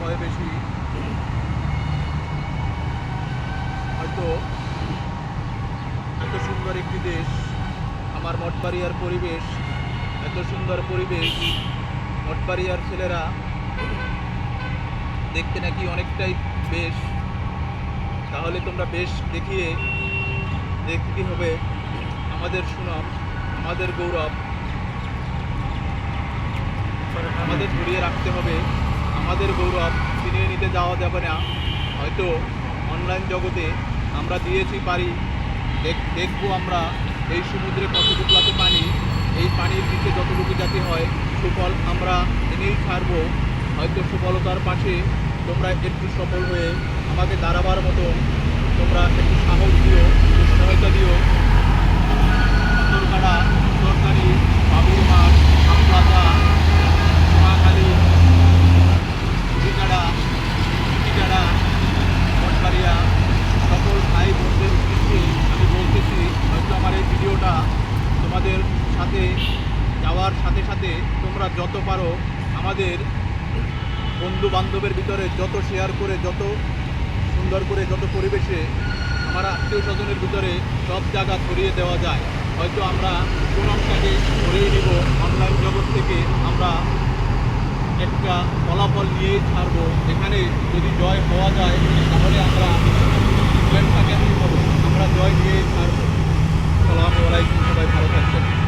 ভয় বেশি। হয়তো এত সুন্দর একটি দেশ, আমার মঠবাড়িয়ার পরিবেশ, এত সুন্দর পরিবেশ, মঠবাড়িয়ার ছেলেরা দেখতে নাকি অনেকটাই বেশ। তাহলে তোমরা বেশ দেখিয়ে দেখতে হবে আমাদের সুনাম, আমাদের গৌরব। আমাদের ধরিয়ে রাখতে হবে। আমাদের গৌরব, ছিনিয়ে নিতে যাওয়া যাবে না। হয়তো অনলাইন জগতে আমরা দিয়েছি পারি। দেখ- দেখব আমরা এই সমুদ্রে কতটুকু পানি, এই পানির নিচে যতটুকু জাতি হয়, সুফল আমরা এনেই ছাড়বো। হয়তো সুফলতার পাশে তোমরা একটু সফল হয়ে আমাকে দাঁড়াবার মতো তোমরা একটু সাহস দিও সহায়তা দিও। সাথে যাওয়ার সাথে সাথে তোমরা যত পারো আমাদের বন্ধু বান্ধবের ভিতরে যত শেয়ার করে, যত সুন্দর করে, যত পরিবেশে আমার আত্মীয় স্বজনের ভিতরে সব জায়গা ছড়িয়ে দেওয়া যায়। হয়তো আমরা সুনামটাকে ছড়িয়ে নিব অনলাইন জগৎ থেকে আমরা একটা ফলাফল নিয়েই ছাড়বো। এখানে যদি জয় হওয়া যায়, তাহলে আমরা ইংল্যান্ডটাকে আমরা জয় নিয়েই ছাড়বো। সালামু আলাইকুম, সবাই ভালো থাকবেন।